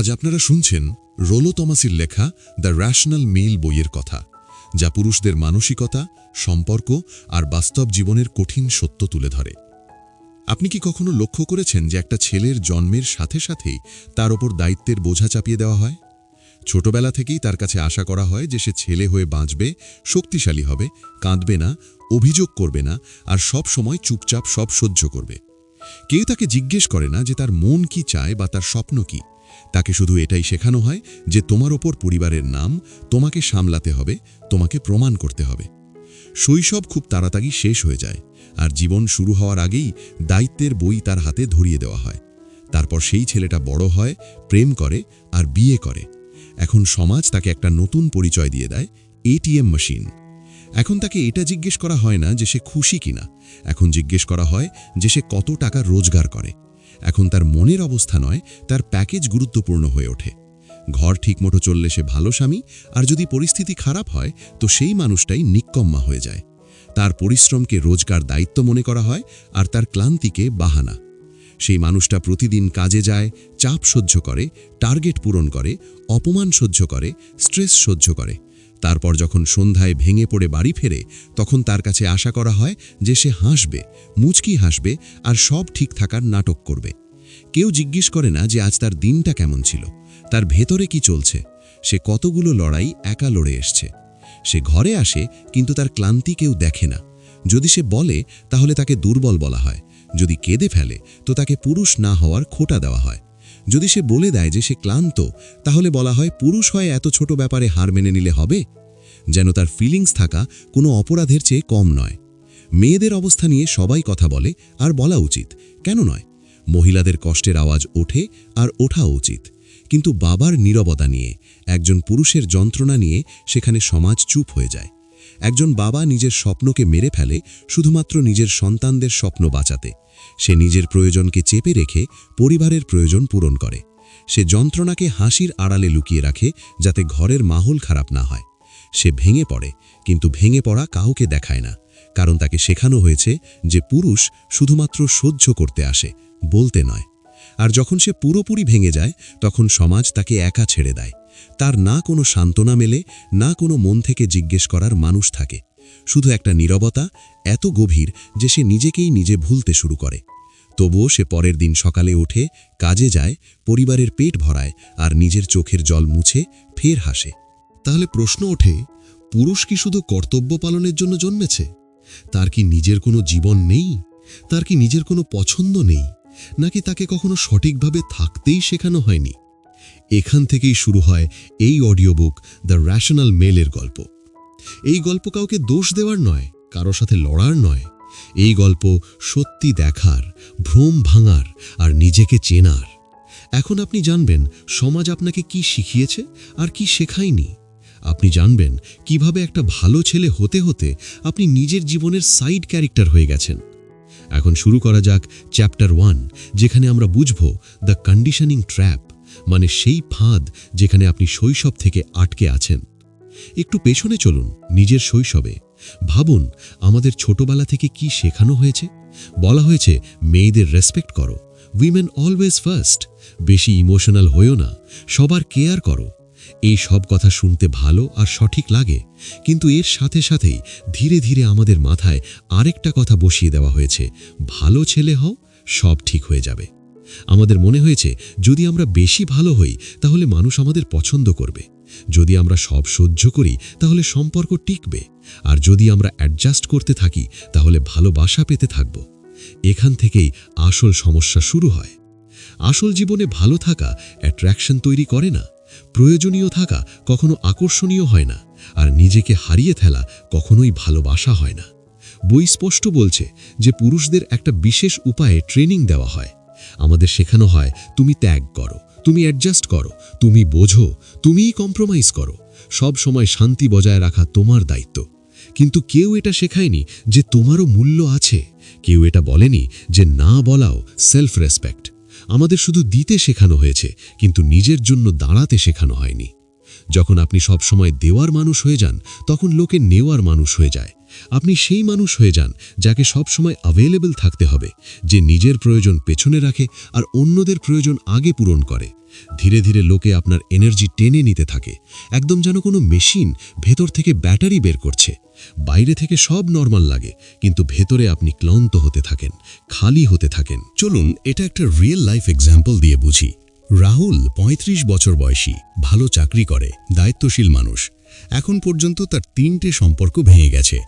আজ আপনারা শুনছেন রোলো তমাসির লেখা দ্য র্যাশনাল মেল বইয়ের কথা, যা পুরুষদের মানসিকতা, সম্পর্ক আর বাস্তব জীবনের কঠিন সত্য তুলে ধরে। আপনি কি কখনো লক্ষ্য করেছেন যে একটা ছেলের জন্মের সাথে সাথেই তার ওপর দায়িত্বের বোঝা চাপিয়ে দেওয়া হয়? ছোটবেলা থেকেই তার কাছে আশা করা হয় যে সে ছেলে হয়ে বাঁচবে, শক্তিশালী হবে, কাঁদবে না, অভিযোগ করবে না আর সব সময় চুপচাপ সব সহ্য করবে। কেউ তাকে জিজ্ঞেস করে না যে তার মন কি চায় বা তার স্বপ্ন কি। তাকে শুধু এটাই শেখানো হয় যে তোমার ওপর পরিবারের নাম তোমাকে সামলাতে হবে, তোমাকে প্রমাণ করতে হবে। শৈশব খুব তাড়াতাড়ি শেষ হয়ে যায় আর জীবন শুরু হওয়ার আগেই দায়িত্বের বই তার হাতে ধরিয়ে দেওয়া হয়। তারপর সেই ছেলেটা বড় হয়, প্রেম করে আর বিয়ে করে। এখন সমাজ তাকে একটা নতুন পরিচয় দিয়ে দেয় এটিএম মেশিন। এখন তাকে এটা জিজ্ঞেস করা হয় না যে সে খুশি কিনা। এখন জিজ্ঞেস করা হয় যে সে কত টাকা রোজগার করে। এখন তার মনের অবস্থা নয়, তার প্যাকেজ গুরুত্বপূর্ণ হয়ে ওঠে। ঘর ঠিকমতো চললে সে ভালো স্বামী, আর যদি পরিস্থিতি খারাপ হয়, তো সেই মানুষটাই নিক্কম্মা হয়ে যায়। তার পরিশ্রমকে রোজগার দায়িত্ব মনে করা হয়, আর তার ক্লান্তিকে বাহানা। সেই মানুষটা প্রতিদিন কাজে যায়, চাপ সহ্য করে, টার্গেট পূরণ করে, অপমান সহ্য করে, স্ট্রেস সহ্য করে। তারপর যখন সন্ধ্যায় ভেঙে পড়ে বাড়ি ফেরে, তখন তার কাছে আশা করা হয় যে সে হাসবে, মুচকি হাসবে আর সব ঠিক থাকার নাটক করবে। কেউ জিজ্ঞেস করে না যে আজ তার দিনটা কেমন ছিল, তার ভেতরে কি চলছে, সে কতগুলো লড়াই একা লড়ে এসছে। সে ঘরে আসে কিন্তু তার ক্লান্তি কেউ দেখে না। যদি সে বলে, তাহলে তাকে দুর্বল বলা হয়, যদি কেঁদে ফেলে, তো তাকে পুরুষ না হওয়ার খোটা দেওয়া হয়। যদি সে বলে দেয় যে সে ক্লান্ত, তাহলে বলা হয় পুরুষ হয় এত ছোট ব্যাপারে হার মেনে নিলে হবে? যেন তার ফিলিংস থাকা কোনো অপরাধের চেয়ে কম নয়। মেয়েদের অবস্থা নিয়ে সবাই কথা বলে আর বলা উচিত, কেন নয়? মহিলাদের কষ্টের আওয়াজ ওঠে আর ওঠা উচিত। কিন্তু বাবার নীরবতা নিয়ে, একজন পুরুষের যন্ত্রণা নিয়ে সেখানে সমাজ চুপ হয়ে যায়। একজন বাবা নিজের স্বপ্নকে মেরে ফেলে শুধুমাত্র নিজের সন্তানদের স্বপ্ন বাঁচাতে। সে নিজের প্রয়োজনকে চেপে রেখে পরিবারের প্রয়োজন পূরণ করে। সে যন্ত্রণাকে হাসির আড়ালে লুকিয়ে রাখে যাতে ঘরের মাহল খারাপ না হয়। সে ভেঙে পড়ে, কিন্তু ভেঙে পড়া কাউকে দেখায় না। কারণ তাকে শেখানো হয়েছে যে পুরুষ শুধুমাত্র সহ্য করতে আসে, বলতে নয়। আর যখন সে পুরোপুরি ভেঙে যায়, তখন সমাজ তাকে একা ছেড়ে দেয়। তার না কোনো সান্ত্বনা মেলে, না কোনো মন থেকে জিজ্ঞেস করার মানুষ থাকে। শুধু একটা নীরবতা, এত গভীর যে সে নিজেকেই নিজে ভুলতে শুরু করে। তবুও সে পরের দিন সকালে ওঠে, কাজে যায়, পরিবারের পেট ভরায় আর নিজের চোখের জল মুছে, ফের হাসে। তাহলে প্রশ্ন ওঠে, পুরুষ কি শুধু কর্তব্য পালনের জন্য জন্মেছে? তার কি নিজের কোনো জীবন নেই? তার কি নিজের কোনো পছন্দ নেই? নাকি তাকে কখনো সঠিকভাবে থাকতেই শেখানো হয়নি? এখান থেকেই শুরু হয় এই অডিও বুক দ্য র্যাশনাল মেলের গল্প। এই গল্প কাউকে দোষ দেওয়ার নয়, কারও সাথে লড়ার নয়। এই গল্প সত্যি দেখার, ভ্রম ভাঙার আর নিজেকে চেনার। এখন আপনি জানবেন সমাজ আপনাকে কি শিখিয়েছে আর কি শেখায়নি। আপনি জানবেন কীভাবে একটা ভালো ছেলে হতে হতে আপনি নিজের জীবনের সাইড ক্যারেক্টার হয়ে গেছেন। এখন শুরু করা যাক চ্যাপ্টার ওয়ান যেখানে আমরা বুঝব দ্য কন্ডিশনিং ট্র্যাপ মানে সেই ফাঁদ যেখানে আপনি শৈশব থেকে আটকে আছেন। একটু পেছনে চলুন, নিজের শৈশবে। ভাবুন, আমাদের ছোটবেলা থেকে কি শেখানো হয়েছে? বলা হয়েছে, মেয়েদের রেসপেক্ট করো। Women always first. বেশি ইমোশনাল হয়েও না। সবার কেয়ার করো। এই সব কথা শুনতে ভালো আর সঠিক লাগে। কিন্তু এর সাথে সাথেই ধীরে ধীরে আমাদের মাথায় আরেকটা কথা বসিয়ে দেওয়া হয়েছে। ভালো ছেলে হও, সব ঠিক হয়ে যাবে। আমাদের মনে হয়েছে, যদি আমরা বেশি ভালো হই, তাহলে মানুষ আমাদের পছন্দ করবে। যদি আমরা সব সহ্য করি, তাহলে সম্পর্ক টিকবে। আর যদি আমরা অ্যাডজাস্ট করতে থাকি, তাহলে ভালোবাসা পেতে থাকব। এখান থেকেই আসল সমস্যা শুরু হয়। আসল জীবনে ভালো থাকা অ্যাট্রাকশন তৈরি করে না। প্রয়োজনীয় থাকা, কখনো আকর্ষণীয় হয় না। আর নিজেকে হারিয়ে ফেলা, কখনোই ভালোবাসা হয় না। বই স্পষ্ট বলছে যে, পুরুষদের একটা বিশেষ উপায়ে ট্রেনিং দেওয়া হয়। আমাদের শেখানো হয়, তুমি ত্যাগ করো, তুমি অ্যাডজাস্ট করো, তুমি বোঝো, তুমিই কম্প্রোমাইজ করো। সব সময় শান্তি বজায় রাখা তোমার দায়িত্ব। কিন্তু কেউ এটা শেখায়নি যে তোমারও মূল্য আছে। কেউ এটা বলেনি যে না বলাও সেলফ রেসপেক্ট আমাদের শুধু দিতে শেখানো হয়েছে, কিন্তু নিজের জন্য দাঁড়াতে শেখানো হয়নি। যখন আপনি সব সময় দেওয়ার মানুষ হয়ে যান, তখন লোকে নেওয়ার মানুষ হয়ে যায়। আপনি সেই মানুষ হয়ে যান যাকে সব সময় অ্যাভেলেবল থাকতে হবে, যে নিজের প্রয়োজন পেছনে রাখে আর অন্যদের প্রয়োজন আগে পূরণ করে। ধীরে ধীরে লোকে আপনার এনার্জি টেনে নিতে থাকে। একদম যেন কোনো মেশিন ভেতর থেকে ব্যাটারি বের করছে। বাইরে থেকে সব নর্মাল লাগে, কিন্তু ভেতরে আপনি ক্লান্ত হতে থাকেন, খালি হতে থাকেন। চলুন, এটা একটা রিয়েল লাইফ এক্সাম্পল দিয়ে বুঝি। রাহুল ৩৫ বছর বয়সী, ভালো চাকরি করে, দায়িত্বশীল মানুষ। এখন পর্যন্ত তার তিনটে সম্পর্ক ভেঙে গেছে।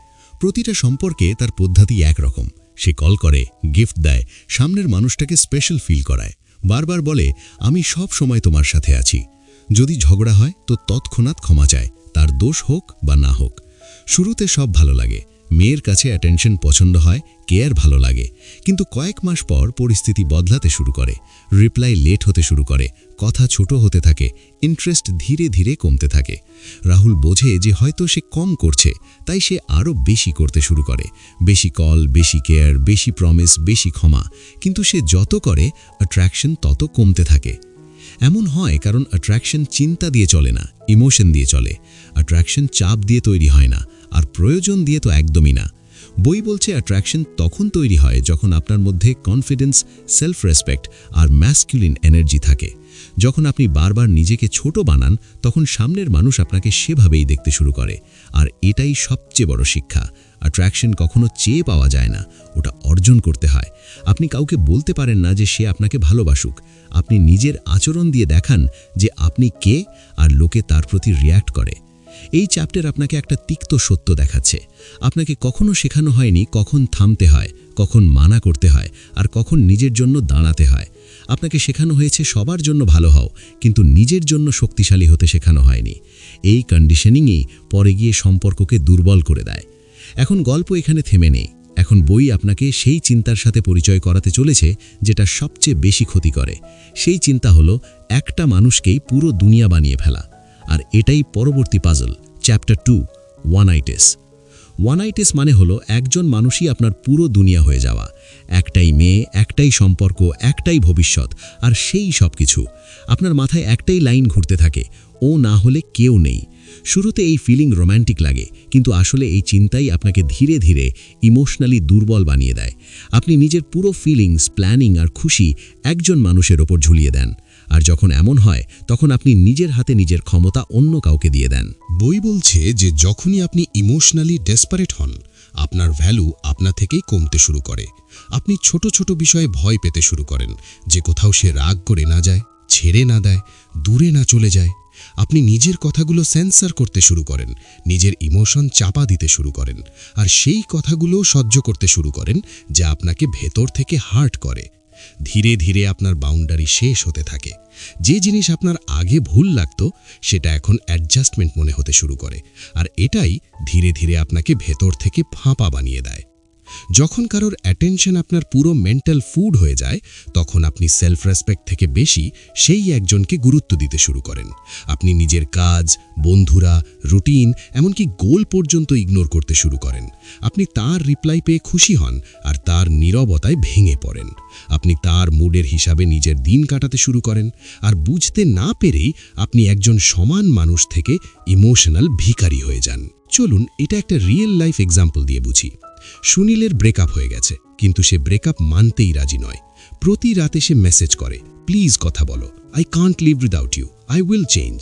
প্রতিটা সম্পর্কে তার পদ্ধতি একরকম। সে কল করে, গিফট দেয়, সামনের মানুষটাকে স্পেশাল ফিল করায়। বারবার বলে, আমি সব সময় তোমার সাথে আছি। যদি ঝগড়া হয়, তো তৎক্ষণাৎ ক্ষমা চায়। তার দোষ হোক বা না হোক। শুরুতে সব ভালো লাগে। মেয়ের কাছে অ্যাটেনশন পছন্দ হয় কেয়ার ভালো লাগে। কিন্তু কয়েক মাস পর পরিস্থিতি বদলাতে শুরু করে। রিপ্লাই লেট হতে শুরু করে। কথা ছোট হতে থাকে। ইন্টারেস্ট ধীরে ধীরে কমতে থাকে। রাহুল বোঝে যে হয়তো সে কম করছে, তাই সে আরও বেশি করতে শুরু করে। বেশি কল, বেশি কেয়ার, বেশি প্রমিস বেশি ক্ষমা। কিন্তু সে যত করে অ্যাট্রাকশন তত কমতে থাকে। এমন হয় কারণ অ্যাট্রাকশন চিন্তা দিয়ে চলে না ইমোশন দিয়ে চলে। অ্যাট্রাকশন চাপ দিয়ে তৈরি হয় না, আর প্রয়োজন দিয়ে তো একদমই না। বই বলছে অ্যাট্রাকশন তখন তৈরি হয় যখন আপনার মধ্যে কনফিডেন্স সেলফ রেসপেক্ট আর ম্যাসকিউলিন এনার্জি থাকে। যখন আপনি বারবার নিজেকে ছোট বানান, তখন সামনের মানুষ আপনাকে সেভাবেই দেখতে শুরু করে। আর এটাই সবচেয়ে বড় শিক্ষা। অ্যাট্রাকশন কখনো চেয়ে পাওয়া যায় না, ওটা অর্জন করতে হয়। আপনি কাউকে বলতে পারেন না যে সে আপনাকে ভালোবাসুক। আপনি নিজের আচরণ দিয়ে দেখান যে আপনি কে আর লোকে তার প্রতি রিয়্যাক্ট করে। এই চ্যাপ্টার আপনাকে একটা তিক্ত সত্য দেখাচ্ছে। আপনাকে কখনো শেখানো হয়নি কখন থামতে হয়, কখন মানা করতে হয়, আর কখন নিজের জন্য দাঁড়াতে হয়। আপনাকে শেখানো হয়েছে সবার জন্য ভালো হও, কিন্তু নিজের জন্য শক্তিশালী হতে শেখানো হয়নি। এই কন্ডিশনিংই পরে গিয়ে সম্পর্ককে দুর্বল করে দেয়। এখন গল্প এখানে থেমে নেই। এখন বই আপনাকে সেই চিন্তার সাথে পরিচয় করাতে চলেছে, যেটা সবচেয়ে বেশি ক্ষতি করে। সেই চিন্তা হলো, একটা মানুষকেই পুরো দুনিয়া বানিয়ে ফেলা। আর এটাই পরবর্তী puzzle chapter two oneitis oneitis মানে হলো একজন মানুষই আপনার পুরো দুনিয়া হয়ে যাওয়া। একটাই মেয়ে, একটাই সম্পর্ক, একটাই ভবিষ্যৎ, আর সেই সব কিছু আপনার মাথায় একটাই লাইন ঘুরতে থাকে, ও না হলে কেউ নেই। শুরুতে এই ফিলিং রোম্যান্টিক লাগে, কিন্তু আসলে এই চিন্তাই আপনাকে ধীরে ধীরে ইমোশনালি দুর্বল বানিয়ে দেয়। আপনি নিজের পুরো ফিলিংস প্ল্যানিং আর খুশি একজন মানুষের ওপর ঝুলিয়ে দেন। আর যখন এমন হয়, তখন আপনি নিজের হাতে নিজের ক্ষমতা অন্য কাউকে দিয়ে দেন। বই বলছে যে, যখনই আপনি ইমোশনালি ডেসপারেট হন, আপনার ভ্যালু আপনা থেকেই কমতে শুরু করে। আপনি ছোট ছোট বিষয়ে ভয় পেতে শুরু করেন, যে কোথাও সে রাগ করে না যায়, ছেড়ে না দেয়, দূরে না চলে যায়। আপনি নিজের কথাগুলো সেন্সার করতে শুরু করেন, নিজের ইমোশন চাপা দিতে শুরু করেন। আর সেই কথাগুলো সহ্য করতে শুরু করেন, যা আপনাকে ভেতর থেকে হার্ট করে। ধীরে ধীরে আপনার বাউন্ডারি শেষ হতে থাকে। যে জিনিস আপনার আগে ভুল লাগত, সেটা এখন অ্যাডজাস্টমেন্ট মনে হতে শুরু করে। আর এটাই ধীরে ধীরে আপনাকে ভেতর থেকে ফাঁপা বানিয়ে দেয়। যখন কারোর অ্যাটেনশন আপনার পুরো মেন্টাল ফুড হয়ে যায়, তখন আপনি সেলফ রেসপেক্ট থেকে বেশি সেই একজনকে গুরুত্ব দিতে শুরু করেন। আপনি নিজের কাজ, বন্ধুরা রুটিন এমনকি গোল পর্যন্ত ইগনোর করতে শুরু করেন। আপনি তার রিপ্লাই পেয়ে খুশি হন আর তার নীরবতায় ভেঙে পড়েন। আপনি তার মুডের হিসাবে নিজের দিন কাটাতে শুরু করেন আর বুঝতে না পেরেই আপনি একজন সমান মানুষ থেকে ইমোশনাল ভিখারি হয়ে যান। চলুন, এটা একটা রিয়েল লাইফ এক্সাম্পল দিয়ে বুঝি। সুনীলের ব্রেকআপ হয়ে গেছে, কিন্তু সে ব্রেকআপ মানতেই রাজি নয়। প্রতি রাতে সে মেসেজ করে প্লিজ কথা বলো I can't live without you I will change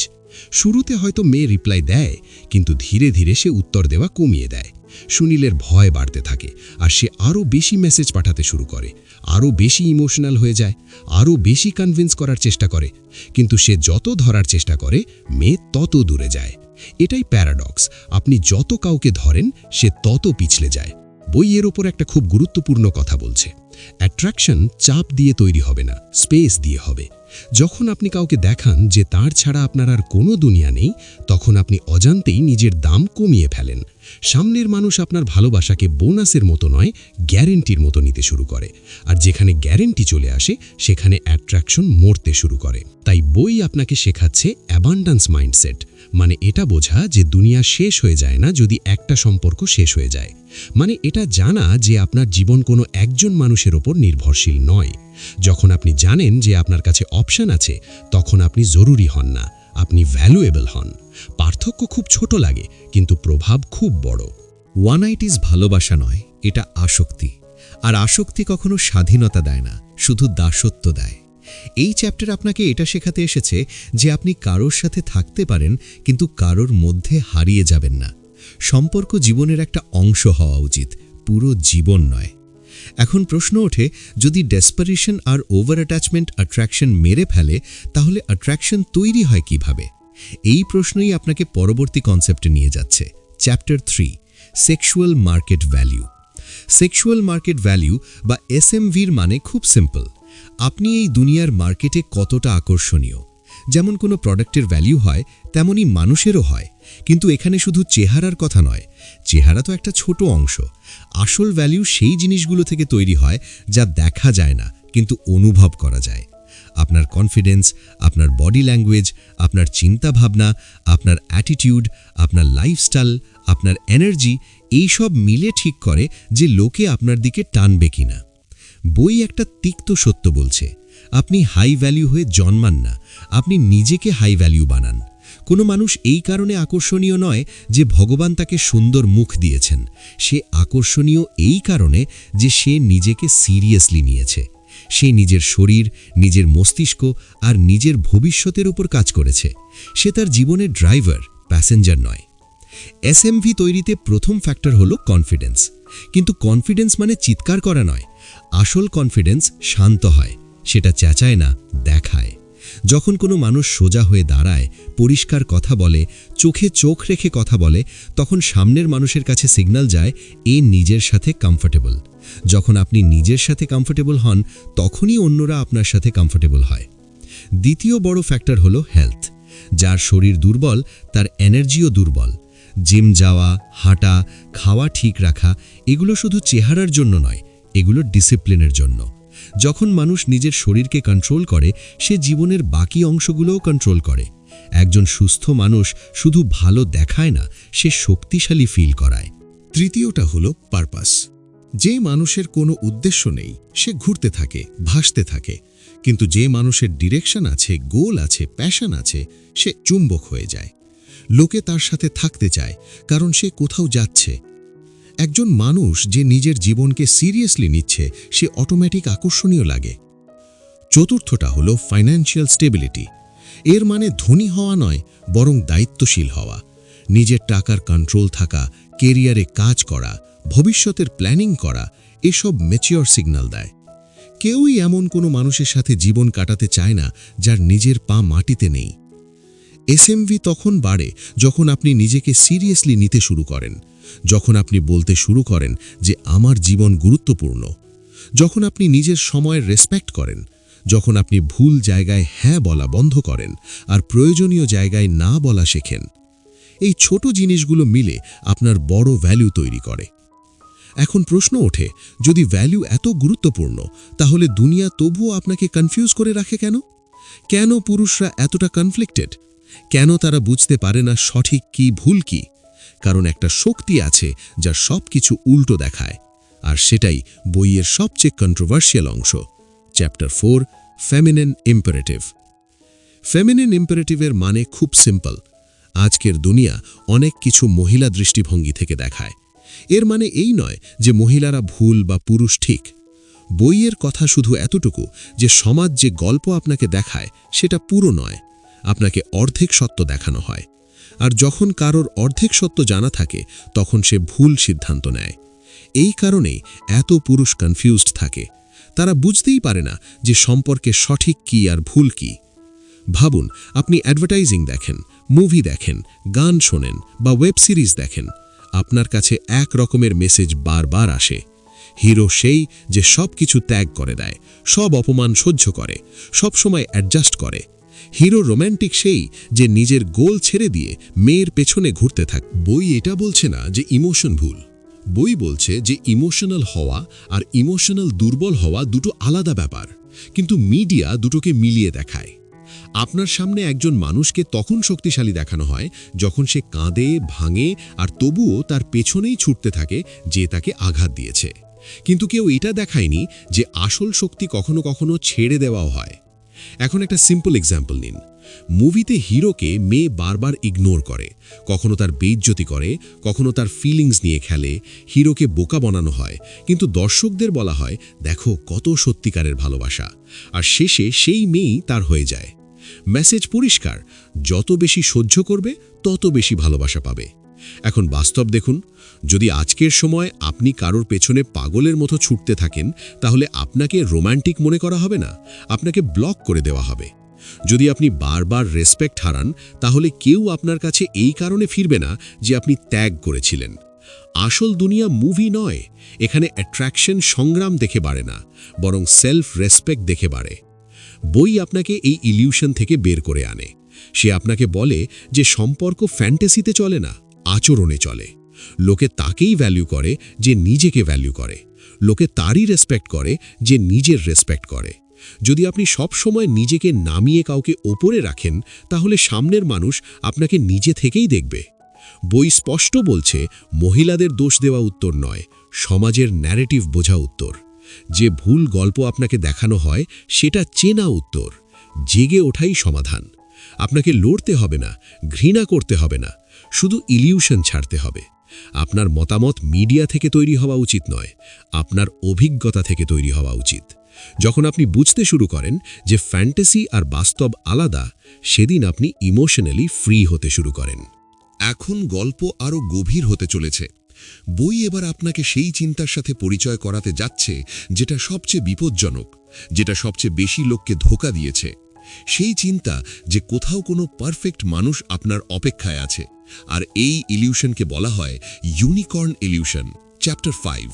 শুরুতে হয়তো মেয়ে রিপ্লাই দেয়, কিন্তু ধীরে ধীরে সে উত্তর দেওয়া কমিয়ে দেয়। সুনীলের ভয় বাড়তে থাকে, আর সে আরও বেশি মেসেজ পাঠাতে শুরু করে। আরও বেশি ইমোশনাল হয়ে যায়, আরও বেশি কনভিন্স করার চেষ্টা করে। কিন্তু সে যত ধরার চেষ্টা করে, মেয়ে তত দূরে যায়। এটাই প্যারাডক্স আপনি যত কাউকে ধরেন, সে তত পিছলে যায়। বইয়ের ওপর একটা খুব গুরুত্বপূর্ণ কথা বলছে। অ্যাট্রাকশন চাপ দিয়ে তৈরি হবে না স্পেস দিয়ে হবে। যখন আপনি কাউকে দেখান যে তার ছাড়া আপনার আর কোনো দুনিয়া নেই, তখন আপনি অজান্তেই নিজের দাম কমিয়ে ফেলেন। সামনের মানুষ আপনার ভালোবাসাকে বোনাসের মতো নয়, গ্যারেন্টির মতো নিতে শুরু করে। আর যেখানে গ্যারেন্টি চলে আসে, সেখানে অ্যাট্রাকশন মরতে শুরু করে। তাই বই আপনাকে শেখাচ্ছে অ্যাবান্ডান্স মাইন্ডসেট মানে এটা বোঝা যে দুনিয়া শেষ হয়ে যায় না যদি একটা সম্পর্ক শেষ হয়ে যায়। মানে এটা জানা যে আপনার জীবন কোনো একজন মানুষের ওপর নির্ভরশীল নয়। যখন আপনি জানেন যে আপনার কাছে অপশন আছে, তখন আপনি জরুরি হন না, আপনি ভ্যালুয়েবল হন। পার্থক্য খুব ছোট লাগে, কিন্তু প্রভাব খুব বড়। ওয়ানাইটিস ভালোবাসা নয়, এটা আসক্তি। আর আসক্তি কখনো স্বাধীনতা দেয় না, শুধু দাসত্ব দেয়। এই চ্যাপ্টার আপনাকে এটা শেখাতে এসেছে যে আপনি কারোর সাথে থাকতে পারেন, কিন্তু কারোর মধ্যে হারিয়ে যাবেন না। সম্পর্ক জীবনের একটা অংশ হওয়া উচিত, পুরো জীবন নয়। এখন প্রশ্ন ওঠে, যদি ডেসপারেশন আর ওভার অ্যাটাচমেন্ট অ্যাট্রাকশন মেরে ফেলে, তাহলে অ্যাট্রাকশন তৈরি হয় কীভাবে? এই প্রশ্নই আপনাকে পরবর্তী কনসেপ্টে নিয়ে যাচ্ছে। Chapter three sexual market value sexual market value বা এসএমভির মানে খুব সিম্পল আপনি এই দুনিয়ার মার্কেটে কতটা আকর্ষণীয়? যেমন কোনো প্রোডাক্টের ভ্যালু হয়, তেমনই মানুষেরও হয়। কিন্তু এখানে শুধু চেহারার কথা নয়, চেহারা তো একটা ছোট অংশ। আসল ভ্যালু সেই জিনিসগুলো থেকে তৈরি হয় যা দেখা যায় না, কিন্তু অনুভব করা যায়। আপনার কনফিডেন্স আপনার বডি ল্যাঙ্গুয়েজ আপনার চিন্তাভাবনা, আপনার অ্যাটিটিউড আপনার লাইফস্টাইল আপনার এনার্জি এই সব মিলে ঠিক করে যে লোকে আপনার দিকে টানবে কিনা। বই একটা তিক্ত সত্য বলছে, আপনি হাই ভ্যালু হয়ে জন্মান না, আপনি নিজেকে হাই ভ্যালু বানান। কোনো মানুষ এই কারণে আকর্ষণীয় নয় যে ভগবান তাকে সুন্দর মুখ দিয়েছেন, সে আকর্ষণীয় এই কারণে যে সে নিজেকে সিরিয়াসলি নিয়েছে। সে নিজের শরীর, নিজের মস্তিষ্ক আর নিজের ভবিষ্যতের উপর কাজ করেছে। সে তার জীবনের ড্রাইভার প্যাসেঞ্জার নয়। এসএমভি তৈরিতে প্রথম ফ্যাক্টর হলো কনফিডেন্স কিন্তু কনফিডেন্স মানে চিৎকার করা নয়। আসল কনফিডেন্স শান্ত হয়, সেটা চেঁচায় না, দেখায়। যখন কোনো মানুষ সোজা হয়ে দাঁড়ায়, পরিষ্কার কথা বলে, চোখে চোখ রেখে কথা বলে, তখন সামনের মানুষের কাছে সিগন্যাল যায়, এ নিজের সাথে কমফোর্টেবল যখন আপনি নিজের সাথে কমফোর্টেবল হন, তখনই অন্যরা আপনার সাথে কমফোর্টেবল হয়। দ্বিতীয় বড় ফ্যাক্টর হলো হেলথ যার শরীর দুর্বল, তার এনার্জিও দুর্বল। জিম যাওয়া, হাঁটা, খাওয়া ঠিক রাখা, এগুলো শুধু চেহারার জন্য নয় এগুলো ডিসিপ্লিনের জন্য। যখন মানুষ নিজের শরীরকে কন্ট্রোল করে, সে জীবনের বাকি অংশগুলোও কন্ট্রোল করে। একজন সুস্থ মানুষ শুধু ভালো দেখায় না, সে শক্তিশালী ফিল করায়। তৃতীয়টা হলো পারপাস যে মানুষের কোনো উদ্দেশ্য নেই, সে ঘুরতে থাকে, ভাসতে থাকে। কিন্তু যে মানুষের ডিরেকশন আছে গোল আছে প্যাশন আছে, সে চুম্বক হয়ে যায়। লোকে তার সাথে থাকতে চায়, কারণ সে কোথাও যাচ্ছে একজন মানুষ যে নিজের জীবনকে সিরিয়াসলি নিচ্ছে, সে অটোমেটিক আকর্ষণীয় লাগে। চতুর্থটা হলো ফাইন্যান্সিয়াল স্টেবিলিটি এর মানে ধনী হওয়া নয়, বরং দায়িত্বশীল হওয়া। নিজের টাকার কন্ট্রোল থাকা কেরিয়ারে কাজ করা, ভবিষ্যতের প্ল্যানিং করা, এসব ম্যাচিওর সিগন্যাল দেয়। কেউই এমন কোনো মানুষের সাথে জীবন কাটাতে চায় না, যার নিজের পা মাটিতে নেই। এসএমভি তখন বাড়ে যখন আপনি নিজেকে সিরিয়াসলি নিতে শুরু করেন। যখন আপনি বলতে শুরু করেন যে আমার জীবন গুরুত্বপূর্ণ। যখন আপনি নিজের সময়ের রেসপেক্ট করেন। যখন আপনি ভুল জায়গায় হ্যাঁ বলা বন্ধ করেন আর প্রয়োজনীয় জায়গায় না বলা শেখেন। এই ছোট জিনিসগুলো মিলে আপনার বড় ভ্যালু তৈরি করে। এখন প্রশ্ন ওঠে, যদি ভ্যালু এত গুরুত্বপূর্ণ, তাহলে দুনিয়া তবুও আপনাকে কনফিউজ করে রাখে কেন? কেন পুরুষরা এতটা কনফ্লিক্টেড কেন তারা বুঝতে পারে না সঠিক কি, ভুল কি? কারণ একটা শক্তি আছে যা সব কিছু উল্টো দেখায়, আর সেটাই বইয়ের সবচেয়ে কন্ট্রোভার্সিয়াল অংশ। Chapter four feminine imperative feminine ইম্পারেটিভের মানে খুব সিম্পল আজকের দুনিয়া অনেক কিছু মহিলা দৃষ্টিভঙ্গি থেকে দেখায়। এর মানে এই নয় যে মহিলারা ভুল বা পুরুষ ঠিক। বইয়ের কথা শুধু এতটুকু যে সমাজ যে গল্প আপনাকে দেখায়, সেটা পুরো নয়। আপনাকে অর্ধেক সত্য দেখানো হয়। আর যখন কারোর অর্ধেক সত্য জানা থাকে, তখন সে ভুল সিদ্ধান্ত নেয়। এই কারণেই এত পুরুষ কনফিউজড থাকে। তারা বুঝতেই পারে না যে সম্পর্কে সঠিক কি আর ভুল কি। ভাবুন, আপনি অ্যাডভার্টাইজিং দেখেন মুভি দেখেন, গান শোনেন বা ওয়েব সিরিজ দেখেন। আপনার কাছে এক রকমের মেসেজ বারবার আসে। হিরো সেই যে সব কিছু ত্যাগ করে দেয়, সব অপমান সহ্য করে সব সময় অ্যাডজাস্ট করে। হিরো রোম্যান্টিক সেই যে নিজের গোল ছেড়ে দিয়ে মেয়ের পেছনে ঘুরতে থাক। বই এটা বলছে না যে ইমোশন ভুল। বই বলছে যে ইমোশনাল হওয়া আর ইমোশনাল দুর্বল হওয়া দুটো আলাদা ব্যাপার। কিন্তু মিডিয়া দুটোকে মিলিয়ে দেখায়। আপনার সামনে একজন মানুষকে তখন শক্তিশালী দেখানো হয় যখন সে কাঁদে, ভাঙে আর তবুও তার পেছনেই ছুটতে থাকে যে তাকে আঘাত দিয়েছে। কিন্তু কেউ এটা দেখায়নি যে আসল শক্তি কখনো কখনো ছেড়ে দেওয়াও হয়। এখন একটা সিম্পল এক্সাম্পল নিন। মুভিতে হিরোকে মেয়ে বারবার ইগনোর করে। কখনো তার বেইজ্জতি করে, কখনো তার ফিলিংস নিয়ে খেলে, হিরোকে বোকা বানানো হয়। কিন্তু দর্শকদের বলা হয়, দেখো, কত সত্যিকারের ভালোবাসা। আর শেষে সেই মেয়েই তার হয়ে যায়। মেসেজ পরিষ্কার, যত বেশি সহ্য করবে, তত বেশি ভালোবাসা পাবে। এখন বাস্তব দেখুন, যদি আজকের সময় আপনি কারোর পেছনে পাগলের মতো ছুটতে থাকেন, তাহলে আপনাকে রোম্যান্টিক মনে করা হবে না, আপনাকে ব্লক করে দেওয়া হবে। যদি আপনি বারবার রেসপেক্ট হারান, তাহলে কেউ আপনার কাছে এই কারণে ফিরবে না যে আপনি ত্যাগ করেছিলেন। আসল দুনিয়া মুভি নয়, এখানে অ্যাট্রাকশন সংগ্রাম দেখে বাড়ে না, বরং সেলফ রেসপেক্ট দেখে বাড়ে। বই আপনাকে এই ইলিউশন থেকে বের করে আনে। সে আপনাকে বলে যে সম্পর্ক ফ্যান্টাসিতে চলে না। আচরণে চলে। লোকে তাকেই ভ্যালু করে যে নিজেকে ভ্যালু করে। লোকে তারই রেসপেক্ট করে যে নিজের রেসপেক্ট করে। যদি আপনি সব সময় নিজেকে নামিয়ে কাউকে ওপরে রাখেন, তাহলে সামনের মানুষ আপনাকে নিজে থেকেই দেখবে। বই স্পষ্ট বলছে, মহিলাদের দোষ দেওয়া উত্তর নয়, সমাজের ন্যারেটিভ বোঝা উত্তর। যে ভুল গল্প আপনাকে দেখানো হয়, সেটা চেনা উত্তর। জেগে ওঠাই সমাধান। আপনাকে লড়তে হবে না, ঘৃণা করতে হবে না। শুধু ইলিউশন ছাড়তে হবে। আপনার মতামত মিডিয়া থেকে তৈরি হওয়া উচিত নয়, আপনার অভিজ্ঞতা থেকে তৈরি হওয়া উচিত। যখন আপনি বুঝতে শুরু করেন যে ফ্যান্টাসি আর বাস্তব আলাদা, সেদিন আপনি ইমোশনালি ফ্রি হতে শুরু করেন। এখন গল্প আরও গভীর হতে চলেছে। বই এবার আপনাকে সেই চিন্তার সাথে পরিচয় করাতে যাচ্ছে, যেটা সবচেয়ে বিপজ্জনক, যেটা সবচেয়ে বেশি লোককে ধোকা দিয়েছে। সেই চিন্তা যে কোথাও কোনো পারফেক্ট মানুষ আপনার অপেক্ষায় আছে। আর এই ইলিউশনকে বলা হয় unicorn illusion chapter five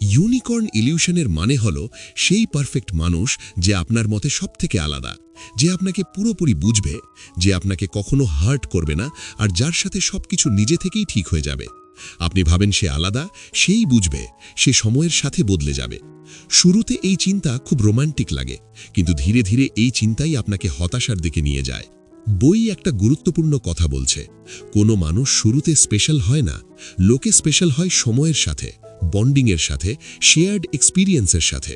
unicorn ইলিউশনের মানে হল সেই পারফেক্ট মানুষ যে আপনার মতে সবথেকে আলাদা, যে আপনাকে পুরোপুরি বুঝবে, যে আপনাকে কখনো হার্ট করবে না, আর যার সাথে সবকিছু নিজে থেকেই ঠিক হয়ে যাবে। আপনি ভাবেন সে আলাদা, সেই বুঝবে, সে সময়ের সাথে বদলে যাবে। শুরুতে এই চিন্তা খুব রোমান্টিক লাগে, কিন্তু ধীরে ধীরে এই চিন্তাই আপনাকে হতাশার দিকে নিয়ে যায়। বই একটা গুরুত্বপূর্ণ কথা বলছে, কোনো মানুষ শুরুতে স্পেশাল হয় না, লোকে স্পেশাল হয় সময়ের সাথে বন্ডিংয়ের সাথে শেয়ার্ড এক্সপিরিয়েন্সের সাথে।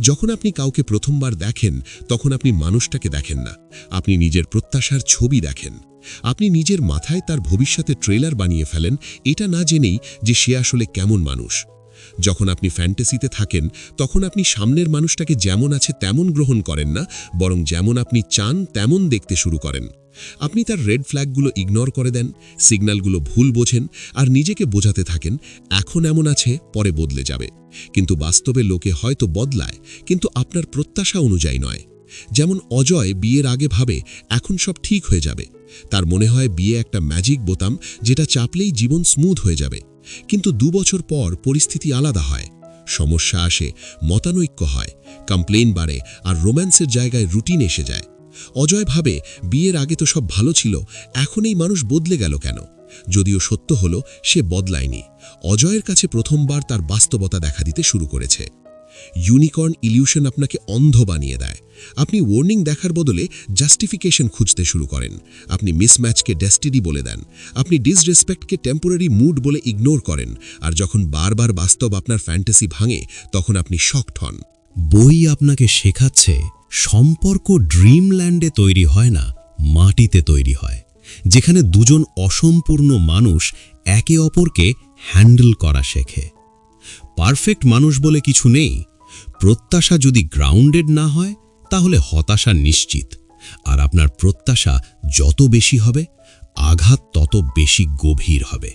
যখন আপনি কাউকে প্রথমবার দেখেন, তখন আপনি মানুষটাকে দেখেন না, আপনি নিজের প্রত্যাশার ছবি দেখেন। আপনি নিজের মাথায় তার ভবিষ্যতে ট্রেলার বানিয়ে ফেলেন, এটা না জেনেই যে সে আসলে কেমন মানুষ। যখন আপনি ফ্যান্টাসিতে থাকেন, তখন আপনি সামনের মানুষটাকে যেমন আছে তেমন গ্রহণ করেন না, বরং যেমন আপনি চান তেমন দেখতে শুরু করেন। আপনি তার রেড ফ্ল্যাগগুলো ইগনোর করে দেন, সিগন্যালগুলো ভুল বোঝেন, আর নিজেকে বোঝাতে থাকেন, এখন এমন আছে, পরে বদলে যাবে। কিন্তু বাস্তবে লোকে হয়তো বদলায়, কিন্তু আপনার প্রত্যাশা অনুযায়ী নয়। যেমন অজয় বিয়ের আগে ভাবে, এখন সব ঠিক হয়ে যাবে। তার মনে হয় বিয়ে একটা ম্যাজিক বোতাম যেটা চাপলেই জীবন স্মুথ হয়ে যাবে। কিন্তু দু বছর পর পরিস্থিতি আলাদা হয়। সমস্যা আসে, মতানৈক্য হয় কমপ্লেন বাড়ে আর রোম্যান্সের জায়গায় রুটিন এসে যায়। অজয় ভাবে, বিয়ের আগে তো সব ভালো ছিল, এখন এই মানুষ বদলে গেল কেন? যদিও সত্য হল, সে বদলায়নি। অজয়ের কাছে প্রথমবার তার বাস্তবতা দেখা দিতে শুরু করেছে। ইউনিকর্ন ইলিউশন আপনাকে অন্ধ বানিয়ে দেয়। আপনি ওয়ার্নিং দেখার বদলে জাস্টিফিকেশন খুঁজতে শুরু করেন। আপনি মিসম্যাচকে ডেস্টিডি বলে দেন। আপনি ডিসরেসপেক্টকে টেম্পোরারি মুড বলে ইগনোর করেন। আর যখন বারবার বাস্তব আপনার ফ্যান্টাসি ভাঙে, তখন আপনি শকড হন। বই আপনাকে শেখাচ্ছে, সম্পর্ক ড্রিমল্যান্ডে তৈরি হয় না, মাটিতে তৈরি হয়। যেখানে দুজন অসম্পূর্ণ মানুষ একে অপরকে হ্যান্ডেল করা শেখে। পারফেক্ট মানুষ বলে কিছু নেই। প্রত্যাশা যদি গ্রাউন্ডেড না হয়, তাহলে হতাশা নিশ্চিত। আর আপনার প্রত্যাশা যত বেশি হবে, আঘাত তত বেশি গভীর হবে।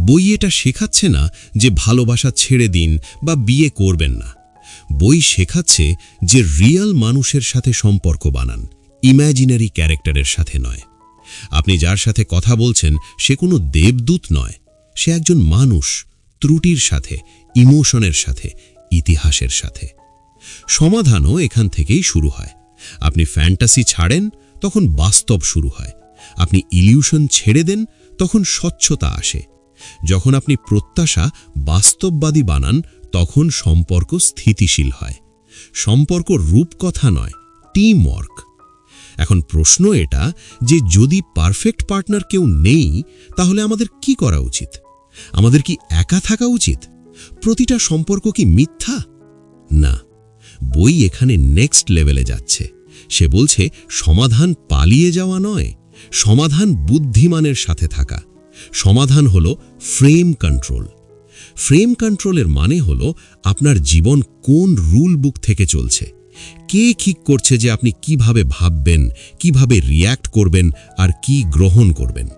বই এটা শেখাচ্ছে না যে ভালোবাসা ছেড়ে দিন বা বিয়ে করবেন না। বই শেখাচ্ছে যে রিয়াল মানুষের সাথে সম্পর্ক বানান ইম্যাজিনারি ক্যারেক্টারের সাথে নয়। আপনি যার সাথে কথা বলছেন, সে কোনো দেবদূত নয়, সে একজন মানুষ। ত্রুটির সাথে, ইমোশনের সাথে, ইতিহাসের সাথে। সমাধানও এখান থেকেই শুরু হয়। আপনি ফ্যান্টাসি ছাড়েন, তখন বাস্তব শুরু হয়। আপনি ইলিউশন ছেড়ে দেন, তখন স্বচ্ছতা আসে। যখন আপনি প্রত্যাশা, বাস্তববাদী বানান, তখন সম্পর্ক স্থিতিশীল হয়। সম্পর্ক রূপকথা নয় টিম ওয়ার্ক এখন প্রশ্ন এটা যে, যদি পারফেক্ট পার্টনার কেউ নেই, তাহলে আমাদের কি করা উচিত? আমাদের কি একা থাকা উচিত? প্রতিটা সম্পর্ক কি মিথ্যা? না। বই এখানে নেক্সট লেভেলে যাচ্ছে। সে বলছে, সমাধান পালিয়ে যাওয়া নয়, সমাধান বুদ্ধিমানের সাথে থাকা। সমাধান হল ফ্রেম কন্ট্রোল ফ্রেম কন্ট্রোলের মানে হল আপনার জীবন কোন রুল বুক থেকে চলছে। কে ঠিক করছে যে আপনি কীভাবে ভাববেন, কীভাবে রিয়্যাক্ট করবেন আর কি গ্রহণ করবেন।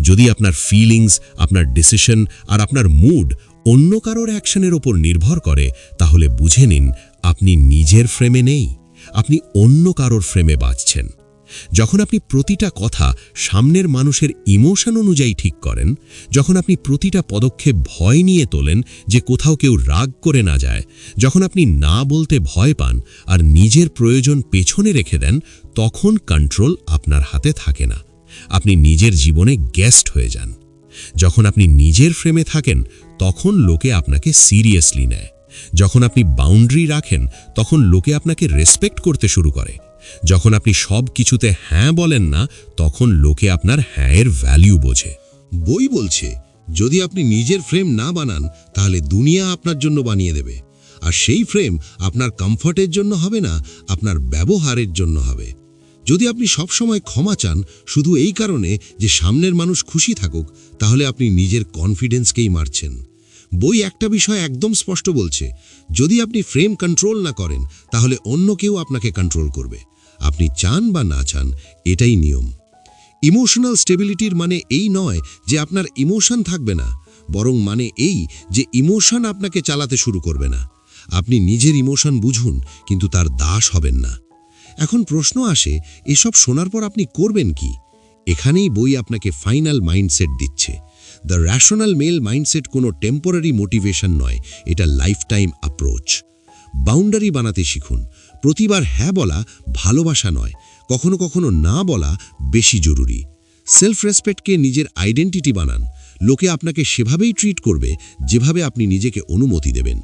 যদি আপনার ফিলিংস আপনার ডিসিশন আর আপনার মুড অন্য কারোর অ্যাকশনের ওপর নির্ভর করে, তাহলে বুঝে নিন আপনি নিজের ফ্রেমে নেই, আপনি অন্য কারোর ফ্রেমে বাঁচছেন। যখন আপনি প্রতিটা কথা সামনের মানুষের ইমোশন অনুযায়ী ঠিক করেন, যখন আপনি প্রতিটা পদক্ষেপ ভয় নিয়ে তোলেন যে কোথাও কেউ রাগ করে না যায়, যখন আপনি না বলতে ভয় পান আর নিজের প্রয়োজন পেছনে রেখে দেন, তখন কন্ট্রোল আপনার হাতে থাকে না। আপনি নিজের জীবনে গেস্ট হয়ে যান। যখন আপনি নিজের ফ্রেমে থাকেন, তখন লোকে আপনাকে সিরিয়াসলি নেয়। যখন আপনি বাউন্ডারি রাখেন, তখন লোকে আপনাকে রেসপেক্ট করতে শুরু করে। যখন আপনি সব কিছুতে হ্যাঁ বলেন না, তখন লোকে আপনার হ্যাঁয়ের ভ্যালিউ বোঝে। বই বলছে, যদি আপনি নিজের ফ্রেম না বানান, তাহলে দুনিয়া আপনার জন্য বানিয়ে দেবে। আর সেই ফ্রেম আপনার কমফর্টের জন্য হবে না, আপনার ব্যবহারের জন্য হবে। যদি আপনি সবসময় ক্ষমা চান, শুধু এই কারণে যে সামনের মানুষ খুশি থাকুক, তাহলে আপনি নিজের কনফিডেন্সকেই মারছেন। বই একটা বিষয় একদম স্পষ্ট বলছে, যদি আপনি ফ্রেম কন্ট্রোল না করেন, তাহলে অন্য কেউ আপনাকে কন্ট্রোল করবে। আপনি চান বা না চান, এটাই নিয়ম। ইমোশনাল স্টেবিলিটির মানে এই নয় যে আপনার ইমোশন থাকবে না, বরং মানে এই যে ইমোশন আপনাকে চালাতে শুরু করবে না। আপনি নিজের ইমোশন বুঝুন, কিন্তু তার দাস হবেন না। এখন প্রশ্ন আসে, এসব শোনার পর আপনি করবেন কি? এখানেই বই আপনাকে ফাইনাল মাইন্ডসেট দিচ্ছে। দ্য র্যাশনাল মেল মাইন্ডসেট কোনো টেম্পোরারি মোটিভেশন নয়, এটা লাইফ টাইম অ্যাপ্রোচ। বাউন্ডারি বানাতে শিখুন, প্রতিবার হ্যাঁ বলা ভালোবাসা নয়, কখনো কখনো না বলা বেশি জরুরি। সেলফ রেসপেক্টকে নিজের আইডেন্টিটি বানান, লোকে আপনাকে সেভাবেই ট্রিট করবে যেভাবে আপনি নিজেকে অনুমতি দেবেন।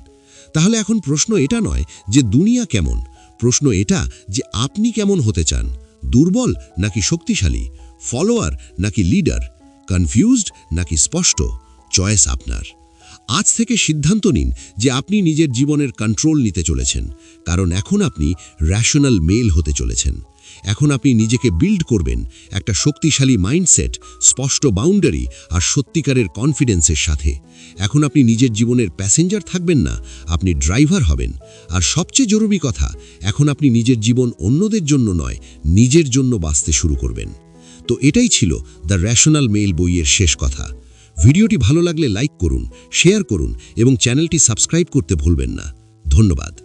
তাহলে এখন প্রশ্ন এটা নয় যে দুনিয়া কেমন প্রশ্ন এটা যে আপনি কেমন হতে চান? দুর্বল নাকি শক্তিশালী? ফলোয়ার নাকি লিডার? কনফিউজড নাকি স্পষ্ট? চয়েস আপনার। আজ থেকে সিদ্ধান্ত নিন যে আপনি নিজের জীবনের কন্ট্রোল নিতে চলেছেন, কারণ এখন আপনি র্যাশনাল মেল হতে চলেছেন। এখন আপনি নিজেকে বিল্ড করবেন একটা শক্তিশালী মাইন্ডসেট স্পষ্ট বাউন্ডারি আর সত্যিকারের কনফিডেন্সের সাথে। এখন আপনি নিজের জীবনের প্যাসেঞ্জার থাকবেন না, আপনি ড্রাইভার হবেন। আর সবচেয়ে জরুরি কথা, এখন আপনি নিজের জীবন অন্যদের জন্য নয়, নিজের জন্য বাঁচতে শুরু করবেন। তো এটাই ছিল দ্য র্যাশনাল মেইল বইয়ের শেষ কথা। ভিডিওটি ভালো লাগলে লাইক করুন শেয়ার করুন এবং চ্যানেলটি সাবস্ক্রাইব করতে ভুলবেন না। ধন্যবাদ।